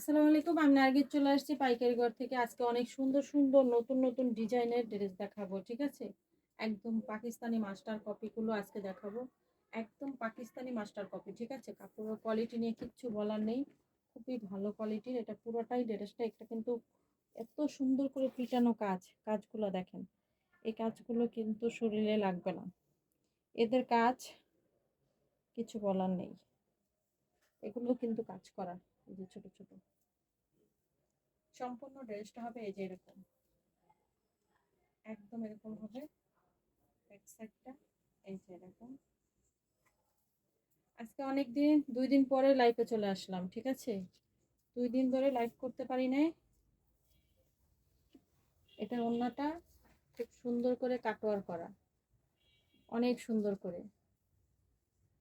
আসসালামু আলাইকুম, আমি নার্গিস চলে আসছি পাইকারি ঘর থেকে। আজকে অনেক সুন্দর সুন্দর, নতুন নতুন ডিজাইনের ড্রেস দেখাবো, ঠিক আছে? একদম পাকিস্তানি মাস্টার কপিগুলো আজকে দেখাবো। একদম পাকিস্তানি মাস্টার কপি, ঠিক আছে? কাপড়ের কোয়ালিটি নিয়ে কিচ্ছু বলার নেই। খুবই ভালো কোয়ালিটির এটা পুরোটাই ড্রেসটা, একটা কিন্তু এত সুন্দর করে পিটানো কাজ, কাজগুলো দেখেন। এই কাজগুলো কিন্তু শরীরে লাগবে না। এদের কাজ কিছু বলার নেই। এগুলো কিন্তু কাজ করা এই যে ছোট ছোট। সম্পূর্ণ ড্রেসটা হবে এই যে এরকম। একদম এরকম হবে। ব্যাক সাইডটা এই যে এরকম। আজকে অনেক দিন, দুই দিন পরে লাইভে চলে আসলাম, ঠিক আছে? দুই দিন ধরে লাইভ করতে পারি নাই। এটা অন্যটা খুব সুন্দর করে কাটোয়ার করা। অনেক সুন্দর করে।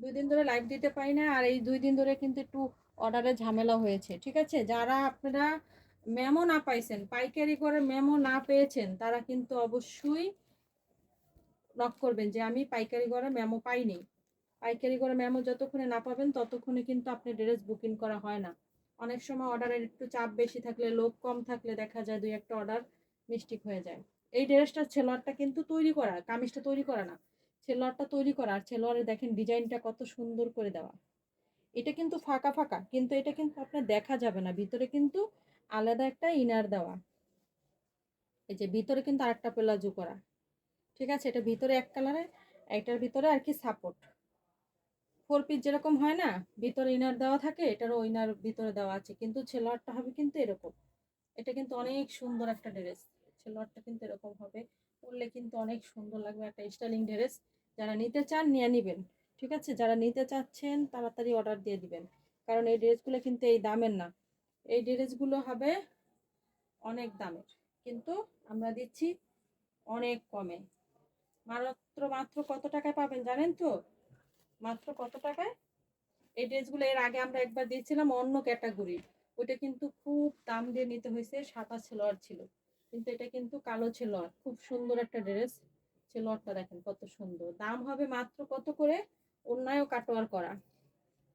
দুই দিন ধরে লাইভ দিতে পারি না, আর এই দুই দিন ধরে কিন্তু একটু অর্ডারে ঝামেলা হয়েছে, ঠিক আছে? যারা আপনারা মেমো না পাইছেন, পাইকারি করে মেমো না পেয়েছেন, তারা কিন্তু অবশ্যই নক করবেন যে আমি পাইকারি করে মেমো পাইনি। পাইকারি করে মেমো যতক্ষণে না পাবেন, ততক্ষণে কিন্তু আপনি ড্রেস বুকিং করা হয় না। অনেক সময় অর্ডারের একটু চাপ বেশি থাকলে লোক কম থাকলে দেখা যায় দুই একটা অর্ডার মিস্টেক হয়ে যায়। এই ড্রেসটার ছেলোয়ারটা কিন্তু তৈরি করা, কামিজটা তৈরি করা না। ছেলোয়ারটা তৈরি করা আর ছেলোয়ারে দেখেন ডিজাইনটা কত সুন্দর করে দেওয়া। এটা কিন্তু ফাঁকা ফাঁকা, কিন্তু এটা কিন্তু আপনার দেখা যাবে না। ভিতরে কিন্তু আলাদা একটা ইনার দেওয়া। এই যে ভিতরে কিন্তু আরেকটা পেলাজু করা। ঠিক আছে? এটা ভিতরে এক কালারের এটার ভিতরে আর কি সাপোর্ট। ফোর পিস যেরকম হয় না, ভিতরে ইনার দেওয়া থাকে, এটারও ইনার ভিতরে দেওয়া আছে। কিন্তু ছেলোয়ারটা হবে কিন্তু এরকম। এটা কিন্তু অনেক সুন্দর একটা ড্রেস। ছেলোয়ারটা কিন্তু এরকম হবে। পরলে কিন্তু অনেক সুন্দর লাগবে একটা স্টাইলিং ড্রেস। যারা নিতে চান নিয়ে নিবেন, ঠিক আছে? যারা নিতে চাচ্ছেন তাড়াতাড়ি অর্ডার দিয়ে দিবেন। কারণ এই ড্রেসগুলো কিন্তু এই দামের না। এই ড্রেসগুলো হবে অনেক দামের, কিন্তু আমরা দিচ্ছি অনেক কমে। মাত্র মাত্র কত টাকায় পাবেন জানেন তো? মাত্র কত টাকায়? এই ড্রেসগুলো এর আগে আমরা একবার দিয়েছিলাম অন্য ক্যাটাগরি। ওইটা কিন্তু খুব দাম দিয়ে নিতে হয়েছে সাদা ছেলোয়ার ছিল। কিন্তু এটা কিন্তু কালো ছেলোয়ার খুব সুন্দর একটা ড্রেস। ছেলোয়ারটা দেখেন কত সুন্দর। দাম হবে মাত্র কত করে? অন্যায়ও কাটোয়ার করা।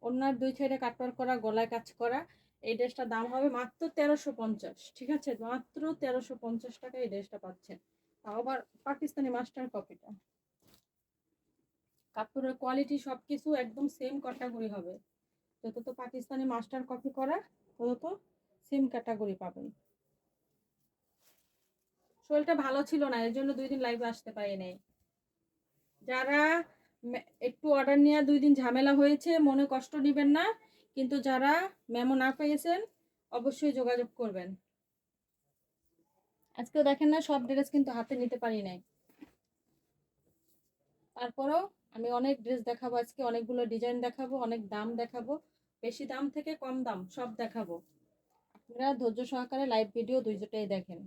অন্যার দুই সাইডে কাটোয়ার করা, গলায় কাজ করা। এই ড্রেসটার দাম হবে মাত্র তেরোশো পঞ্চাশ। ঠিক আছে? মাত্র তেরোশো পঞ্চাশ টাকা এই ড্রেসটা পাচ্ছেন। তাও আবার পাকিস্তানি মাস্টার কপিটা। কাপড়ের কোয়ালিটি সব কিছু একদম সেম ক্যাটাগরি হবে। যত তো পাকিস্তানি মাস্টার কপি করা, তত তো সেম ক্যাটাগরি পাবেন। শরীরটা ভালো ছিল না, এর জন্য দুই দিন লাইভে আসতে পারি নাই যারা একটু অর্ডার নিয়ে দুই দিন ঝামেলা হয়েছে, মনে কষ্ট নেবেন না, কিন্তু যারা মেমো না পেয়েছেন, অবশ্যই যোগাযোগ করবেন। আজকেও দেখেন না, সব ড্রেস কিন্তু হাতে নিতে পারি নাই। তারপরেও আমি অনেক ড্রেস দেখাবো আজকে, অনেকগুলো ডিজাইন দেখাবো, অনেক দাম দেখাবো, বেশি দাম থেকে কম দাম, সব দেখাবো। আপনারা ধৈর্য সহকারে লাইভ ভিডিও দুইটাই দেখেন।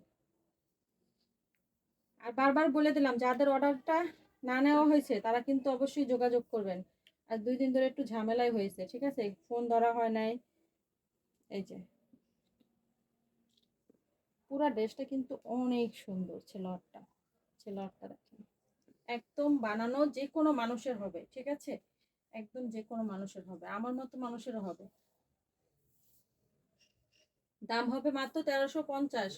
আর বারবার বলে দিলাম, যাদের অর্ডারটা না নেওয়া হয়েছে, তারা কিন্তু অবশ্যই যোগাযোগ করবেন। আর দুই দিন ধরে একটু ঝামেলাই হয়েছে, ঠিক আছে? ফোন ধরা হয় নাই। এই যে। পুরো ড্রেসটা কিন্তু অনেক সুন্দর, ছেলোয়ারটা। ছেলোয়ারটা দেখেন। একদম বানানো যে কোনো মানুষের হবে, ঠিক আছে? একদম যে কোনো মানুষের হবে, আমার মতো মানুষেরও হবে। দাম হবে মাত্র তেরোশো পঞ্চাশ।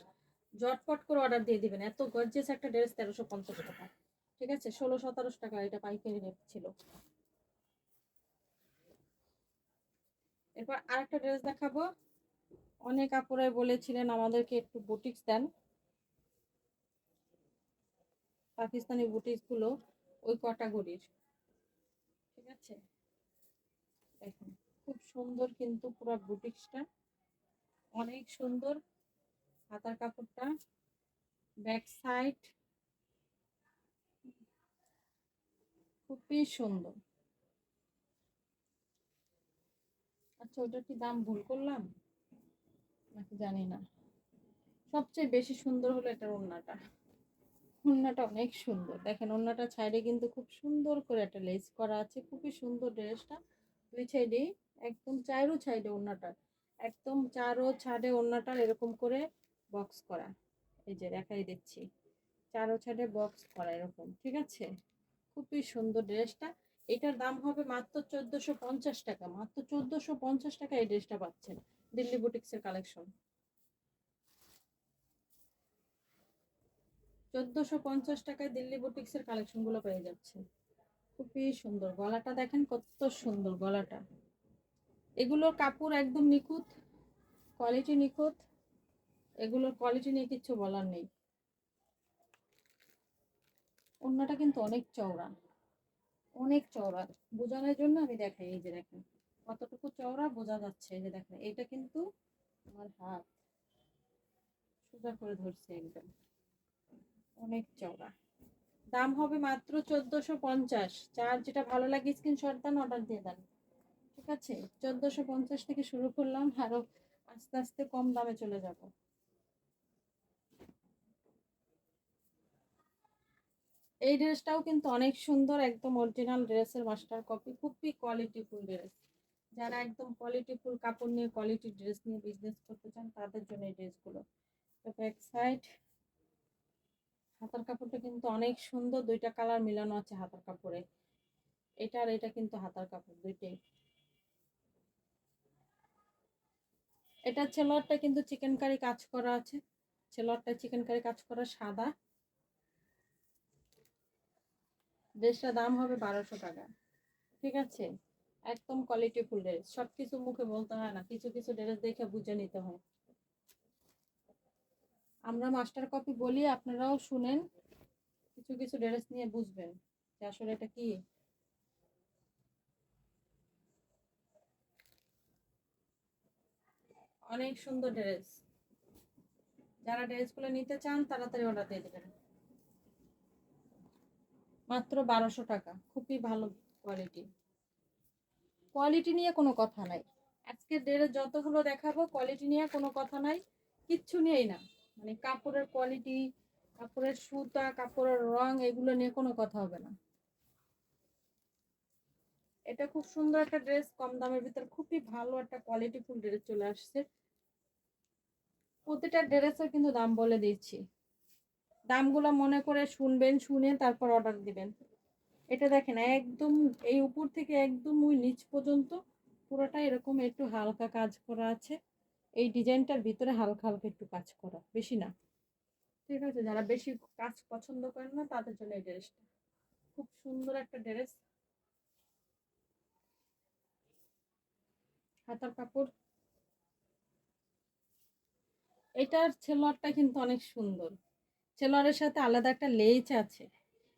জটপট করে অর্ডার দিয়ে দিবেন। এত গর্জিয়াস একটা ড্রেস তেরোশো পঞ্চাশ টাকা। ঠিক আছে? ষোলো, সতেরোশো টাকা এটা পাইকারি রেট ছিল। এরপর আরেকটা ড্রেস দেখাবো। অনেক আপুরাই বলেছিলেন আমাদেরকে একটু বুটিক্স দেন। পাকিস্তানি বুটিক্সগুলো ওই ক্যাটাগরির ঠিক আছে? দেখুন, খুব সুন্দর কিন্তু পুরো বুটিক্সটা অনেক সুন্দর। হাতার কাপড়টা ব্যাক সাইড খুবই সুন্দর। আচ্ছা ওটার কি দাম ভুল করলাম? নাকি জানি না। সবচেয়ে বেশি সুন্দর হলো এটার ওড়নাটা। ওড়নাটা অনেক সুন্দর। দেখেন ওড়নাটা সাইডে কিন্তু খুব সুন্দর করে একটা লেস করা আছে। খুবই সুন্দর ড্রেসটা। দুই সাইডেই একদম চারো সাইডে ওড়নাটা একদম চারো ছাড়ে ওড়নাটার এরকম করে বক্স করা। এই যে দেখাই দেখছি চারো ছাড়ে বক্স করা এরকম, ঠিক আছে? খুবই সুন্দর ড্রেসটা। এটার দাম হবে মাত্র চোদ্দোশো পঞ্চাশ টাকা। মাত্র চোদ্দোশো পঞ্চাশ টাকা এই ড্রেসটা পাচ্ছেন দিল্লি বুটিক্সের কালেকশন। চোদ্দোশো পঞ্চাশ টাকায় দিল্লি বুটিক্সের কালেকশনগুলো পেয়ে যাচ্ছে খুবই সুন্দর। গলাটা দেখেন কত সুন্দর গলাটা। এগুলোর কাপড় একদম নিখুঁত, কোয়ালিটি নিখুঁত। এগুলোর কোয়ালিটি নিয়ে কিচ্ছু বলার নেই। অন্যটা কিন্তু অনেক চওড়া। অনেক চওড়া। বোঝানোর জন্য আমি দেখাই, এই যে দেখেন। কতটুকু চওড়া বোঝা যাচ্ছে, এই যে দেখেন। এটা কিন্তু আমার হাত। সোজা করে ধরছে একদম। অনেক চওড়া। দাম হবে মাত্র চোদ্দোশো পঞ্চাশ। যার যেটা ভালো লাগে স্ক্রিনশট দেন অর্ডার দিয়ে দেন। ঠিক আছে? চোদ্দোশো পঞ্চাশ থেকে শুরু করলাম, আরও আস্তে আস্তে কম দামে চলে যাব। এই ড্রেসটাও কিন্তু অনেক সুন্দর, একদম অরিজিনাল ড্রেসের মাস্টার কপি খুবই কোয়ালিটিফুল ড্রেস যারা একদম কোয়ালিটিফুল কাপড় নিয়ে কোয়ালিটি ড্রেস নিয়ে বিজনেস করতে চান, তাদের জন্য এই ড্রেসগুলো। ব্যাক সাইড হাতার কাপড়টা কিন্তু অনেক সুন্দর, দুইটা কালার মিলানো আছে হাতার কাপড়ে। এটা আর এটা কিন্তু হাতার কাপড় দুইটাই। এটা ছেলোয়ারটা কিন্তু চিকেন কারি কাজ করা আছে। ছেলোয়ারটা চিকেন কারি কাজ করা সাদা। ড্রেসটার দাম হবে বারোশো টাকা। ঠিক আছে? একদম কোয়ালিটি ফুল ড্রেস সব কিছু মুখে বলতে হয় না। কিছু কিছু ড্রেস দেখে বুঝে নিতে হয়। আমরা মাস্টার কপি বলি, আপনারাও শুনেন। কিছু কিছু ড্রেস নিয়ে বুঝবেন যে আসলে এটা কি। অনেক সুন্দর ড্রেস যারা ড্রেসগুলো নিতে চান, তাড়াতাড়ি অর্ডার দিয়ে দেবেন। মাত্র বারোশো টাকা। খুবই ভালো কোয়ালিটি কোয়ালিটি নিয়ে কোনো কথা নাই। আজকে ড্রেস যতগুলো দেখাবো কোয়ালিটি নিয়ে কোনো কথা নাই। কিচ্ছু নিয়েই না। মানে কাপড়ের কোয়ালিটি কাপড়ের সুতা, কাপড়ের রং, এগুলো নিয়ে কোনো কথা হবে না। এটা খুব সুন্দর একটা ড্রেস কম দামের ভিতর খুবই ভালো একটা কোয়ালিটিফুল ড্রেস চলে আসছে। প্রতিটা ড্রেসের কিন্তু দাম বলে দিচ্ছি। দামগুলো মনে করে শুনবেন, শুনে তারপর অর্ডার দিবেন। এটা দেখেন, একদম এই উপর থেকে একদম ওই নিচ পর্যন্ত পুরোটা এরকম একটু হালকা কাজ করা আছে। এই ডিজাইনটার ভিতরে হালকা হালকা একটু কাজ করা, বেশি না। ঠিক আছে, যারা বেশি কাজ পছন্দ করেন না, তাদের জন্য এই ড্রেসটা। খুব সুন্দর একটা ড্রেস। হাতার কাপড়। এটার ছেলোয়ারটা কিন্তু অনেক সুন্দর। ছেলোয়ারের সাথে আলাদা একটা লেজ আছে।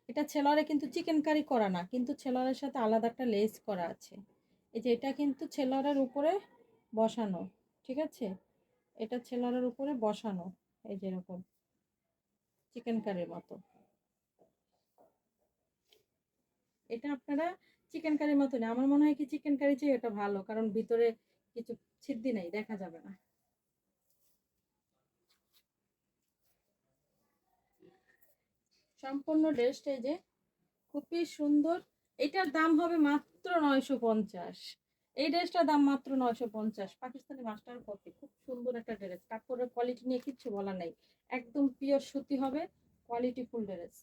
এটা ছেলোয়ারে কিন্তু চিকেন কারি করা না, কিন্তু ছেলোয়ারের সাথে আলাদা একটা লেজ করা আছে। এই যে এটা কিন্তু ছেলোয়ারের উপরে বসানো, ঠিক আছে? এটা ছেলোয়ারের উপরে বসানো, এই যেরকম চিকেন কারির মতো। এটা আপনারা চিকেন কারির মতো না আমার মনে হয় কি চিকেন কারি চেয়ে এটা ভালো, কারণ ভিতরে কিছু ছিদ্দি নেই, দেখা যাবে না। সম্পূর্ণ ড্রেসটা যে খুবই সুন্দর। এটার দাম হবে মাত্র নয়শো পঞ্চাশ। এই ড্রেসটার দাম মাত্র নয়শো পঞ্চাশ। পাকিস্তানি মাস্টার কপি, খুব সুন্দর একটা ড্রেস। কাপড়ের কোয়ালিটি নিয়ে কিচ্ছু বলা নেই। একদম পিওর সুতি হবে কোয়ালিটি ফুল ড্রেস।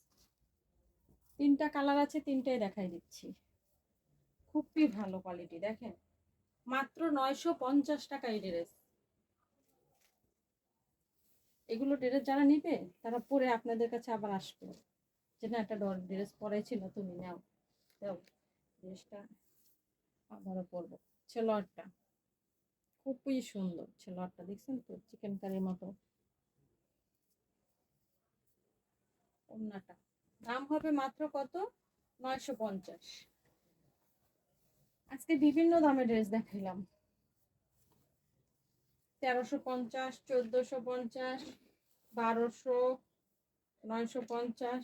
তিনটা কালার আছে, তিনটাই দেখাই দিচ্ছি। খুবই ভালো কোয়ালিটি দেখেন। মাত্র নয়শো পঞ্চাশ টাকা এই ড্রেস। এগুলো ড্রেস যারা নিবে, তারা পরে আপনাদের কাছে আবার আসবে। যে না, একটা ড্রেস পরেছিল তুমি নাও। দাও ড্রেসটা আবারও পরবো। ছেলোয়ারটা, খুবই সুন্দর ছেলোয়ারটা, দেখছেন তো? চিকেন কারির মতো। ওন্নাটা দাম হবে মাত্র কত? নয়শো পঞ্চাশ। আজকে বিভিন্ন দামের ড্রেস দেখাইলাম। তেরোশো পঞ্চাশ, চোদ্দোশো পঞ্চাশ, বারোশো, নয়শো পঞ্চাশ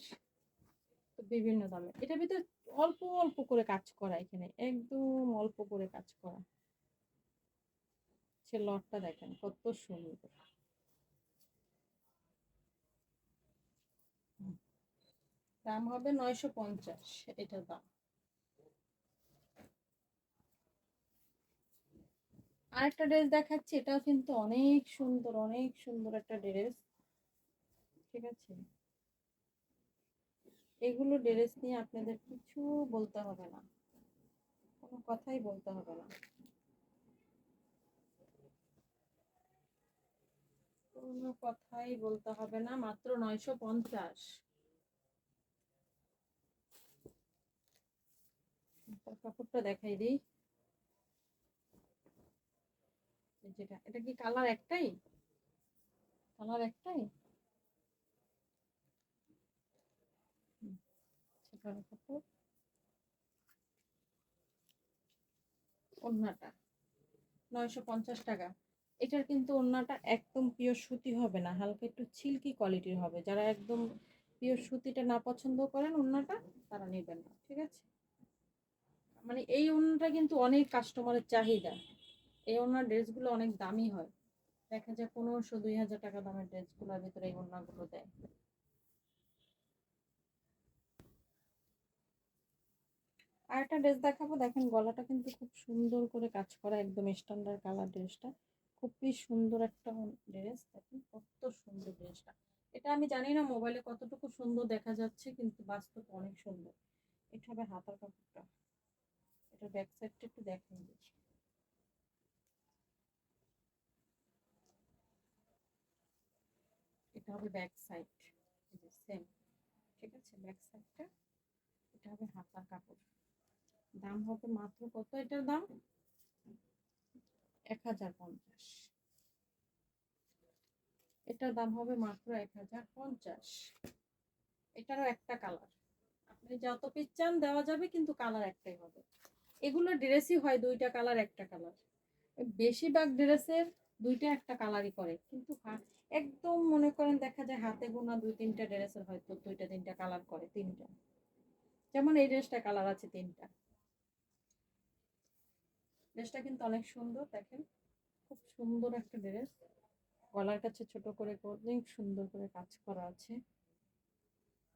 বিভিন্ন দামে। এটার ভিতরে অল্প অল্প করে কাজ করা এখানে, একদম অল্প করে কাজ করা। সে লটটা দেখেন, কত সুন্দর। দাম হবে নয়শো পঞ্চাশ, এটার দাম। আরেকটা ড্রেস দেখাচ্ছি, এটাও কিন্তু অনেক সুন্দর অনেক সুন্দর একটা ড্রেস ঠিক আছে? এগুলো ড্রেস নিয়ে আপনাদের কিছু বলতে হবে না, কোনো কথাই বলতে হবে না। কোনো কথাই বলতে হবে না, মাত্র নয়শো পঞ্চাশ। কাপড়টা দেখাই দিই এই যেটা, এটা কি কালার একটাই? কালার একটাই? ওড়নাটা, নয়শো পঞ্চাশ টাকা। এটার কিন্তু ওড়নাটা একদম পিওর সুতি হবে না, হালকা একটু সিল্কি কোয়ালিটির হবে। যারা একদম পিওর সুতিটা না পছন্দ করেন ওড়নাটা, তারা নেবেন না, ঠিক আছে? মানে এই ওড়নাটা কিন্তু অনেক কাস্টমারের চাহিদা। এই ওড়নার ড্রেসগুলো অনেক দামি হয়। দেখা যায় পনেরোশো, দুই হাজার টাকা দামের ড্রেসগুলোর ভিতরে এই ওড়নাগুলো দেয়। আর একটা ড্রেস দেখাবো। দেখেন, গলাটা কিন্তু খুব সুন্দর করে কাজ করা একদম স্ট্যান্ডার্ড কালার ড্রেসটা। খুবই সুন্দর একটা ড্রেস। দেখেন, কত সুন্দর ড্রেসটা। এটা আমি জানি না মোবাইলে কতটুকু সুন্দর দেখা যাচ্ছে, কিন্তু বাস্তব অনেক সুন্দর। এটা হবে হাতার কাপড়টা। এটা ব্যাক সাইডটা একটু দেখেন। দেখি এটা হবে ব্যাক সাইড সেম ঠিক আছে? ব্যাক সাইডটা এটা হবে হাতার কাপড়। দাম হবে মাত্র কত এটার দাম? এক হাজার পঞ্চাশ। এটার দাম হবে মাত্র এক হাজার পঞ্চাশ। এটারও একটা কালার আপনি যত পিস চান, দেওয়া যাবে, কিন্তু কালার একটাই হবে। এগুলো ড্রেসই হয়, দুইটা কালার একটা কালার বেশিরভাগ ড্রেসের দুইটা, একটা কালারই করে, কিন্তু করেন দেখা যায় হাতে গোনা দুই তিনটা ড্রেসের হয়তো দুইটা তিনটা কালার করে, তিনটা। যেমন এই ড্রেসটা কালার আছে তিনটা। ড্রেসটা কিন্তু অনেক সুন্দর, দেখেন। খুব সুন্দর একটা ড্রেস গলার কাছে ছোট করে অনেক সুন্দর করে কাজ করা আছে।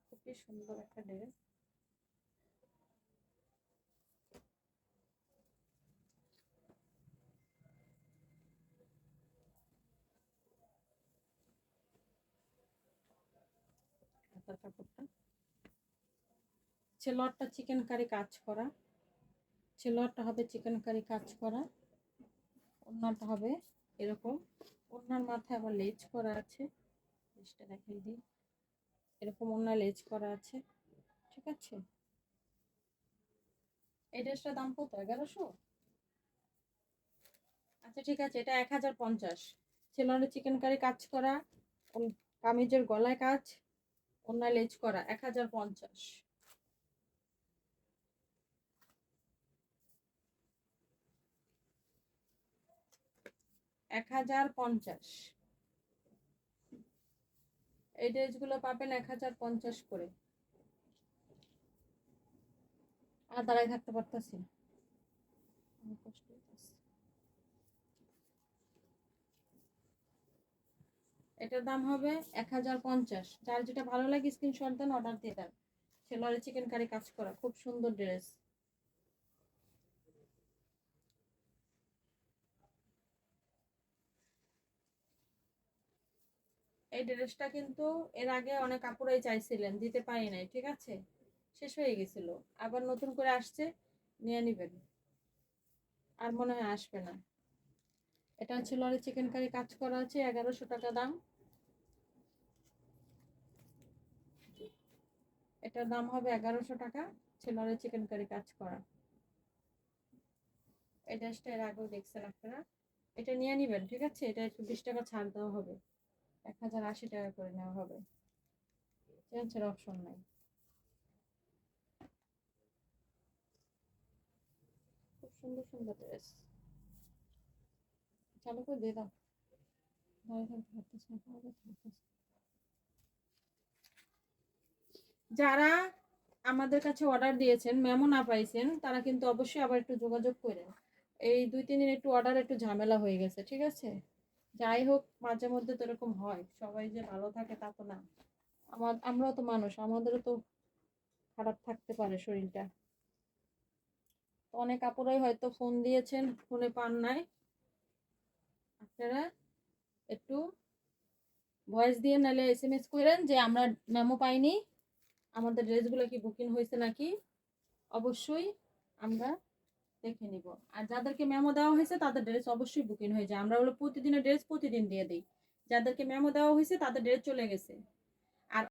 খুবই সুন্দর একটা ড্রেস হাতার কাপড়টা চিকেন কারি কাজ করা। ছেলোয়ারটা হবে চিকেন কারি কাজ করা। ওড়নাটা হবে এরকম। ওড়নার মাথায় আবার লেজ করা আছে। লেজটা দেখাই দিই। এরকম ওড়না লেজ করা আছে। ঠিক আছে? এই ড্রেসটার দাম কত? এগারোশো? আচ্ছা ঠিক আছে। এটা এক হাজার পঞ্চাশ। ছেলোয়ারে চিকেন কারি কাজ করা। কামিজের গলায় কাজ। ওড়না লেজ করা, এক হাজার পঞ্চাশ। এক হাজার পঞ্চাশ। এই ড্রেসগুলো পাবেন এক হাজার পঞ্চাশ করে। আর দাঁড়াই থাকতে পারতেছি না। কষ্ট এটার দাম হবে এক হাজার পঞ্চাশ। যার যেটা ভালো লাগে স্ক্রিনশট দেন অর্ডার দিয়ে দেন। ছেলোয়ারে চিকেন কারি কাজ করা। খুব সুন্দর ড্রেস এই ড্রেসটা কিন্তু এর আগে অনেক কাপড়াই চাইছিলেন, দিতে পারি নাই, ঠিক আছে? শেষ হয়ে গেছিল। আবার নতুন করে আসছে, নিয়ে নিবেন। আর মনে হয় আসবে না। এটা হচ্ছে লরি চিকেন কারি কাজ করা আছে, এগারোশো টাকা দাম। এটার দাম হবে এগারোশো টাকা। ছেলরে চিকেন কারি কাজ করা। এই ড্রেসটা এর আগেও দেখছেন আপনারা? এটা নিয়ে নিবেন, ঠিক আছে? এটা একটু বিশ টাকা ছাড় দেওয়া হবে। এক হাজার আশি টাকা করে নেওয়া হবে। চেঞ্জের অপশন নাই। খুব সুন্দর সুন্দর ড্রেস চালু করে দিয়ে দাও দাঁড়িয়ে থাকতে পারতেছি না, পাওয়া যাচ্ছে না। যারা আমাদের কাছে অর্ডার দিয়েছেন মেমো না পাইছেন, তারা কিন্তু অবশ্যই আবার একটু যোগাযোগ করেন। এই দুই, তিন দিন একটু অর্ডার একটু ঝামেলা হয়ে গেছে, ঠিক আছে? যাই হোক, মাঝে মধ্যে তো এরকম হয়। সবাই যে ভালো থাকে তা তো না। আমার আমরাও তো মানুষ, আমাদেরও তো খারাপ থাকতে পারে শরীরটা। তো অনেক আপুরাই হয়তো ফোন দিয়েছেন ফোনে পান নাই। আপনারা একটু ভয়েস দিয়ে নাহলে এস এম এস করেন যে আমরা মেমো পাইনি। আমাদের ড্রেসগুলো কি বুকিং হয়েছে নাকি? অবশ্যই আমরা দেখে নিব। আর যাদেরকে মেমো দেওয়া হয়েছে, তাদের ড্রেস অবশ্যই বুকিং হয়ে যায়। আমরা হলো প্রতিদিনের ড্রেস প্রতিদিন দিয়ে দিই। যাদেরকে মেমো দেওয়া হয়েছে, তাদের ড্রেস চলে গেছে।